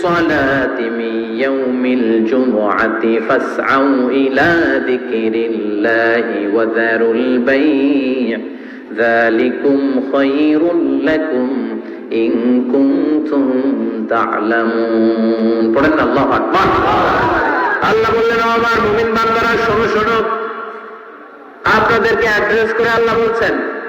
নুদিয়া লিস-সালাতি মিন ইয়াউমিল জুমআতি ফাসআউ ইলা যিকরিল্লাহি ওয়া যারুল বাই' ذلكم خير لكم إن كنتم تعلمون পড়েন আল্লাহু আকবার আল্লাহ বললেন ও আমার মুমিন বান্দারা শোনো শোনো আপনাদেরকে অ্যাড্রেস করে আল্লাহ বলছেন ও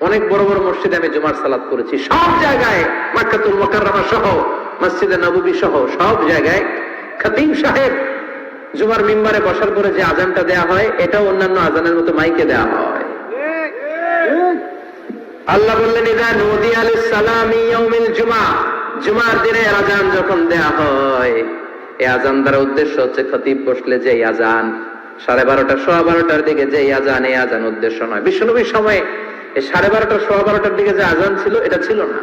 অনেক বড় বড় মসজিদে আমি জুমার সালাত করেছি। সব জায়গায় মাক্কাতুল মোকাররমা সহ, মসজিদে নববী সহ, সব জায়গায়। খতিব সাহেব জুমার মিম্বারে বসার পরে যে আজানটা দেয়া হয়, এটাও অন্যান্য আজানের মতো মাইকে দেয়া হয়। আল্লাহ বললেন, ইদা নদী আলাইহিস সালাম ইয়াউমিল জুমা। জুমার দিনে আজান যখন দেয়া হয় এই আজান দ্বারা উদ্দেশ্য হচ্ছে খতিব বসলে যে আজান, সাড়ে বারোটা সোয়া বারোটার দিকে যে আজান এই আজান উদ্দেশ্য নয়। বিশ্বনবীর সময় এই সাড়ে বারোটা সোয়া বারোটার দিকে যে আজান ছিল, এটা ছিল না।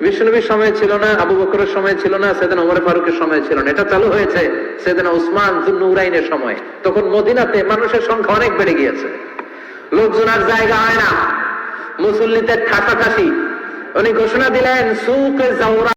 বিষ্ণুবীর সময় ছিল না, আবু বকরের সময় ছিল না, সেদিন ওমর ফারুকের সময় ছিল না। এটা চালু হয়েছে সেদিন উসমান জুন্নুরাইনের সময়। তখন মদিনাতে মানুষের সংখ্যা অনেক বেড়ে গিয়েছে। লোকজন আর জায়গা হয় না। মুসল্লিদের ঠাসাঠাসি উনি ঘোষণা দিলেন, সুখ জাউরা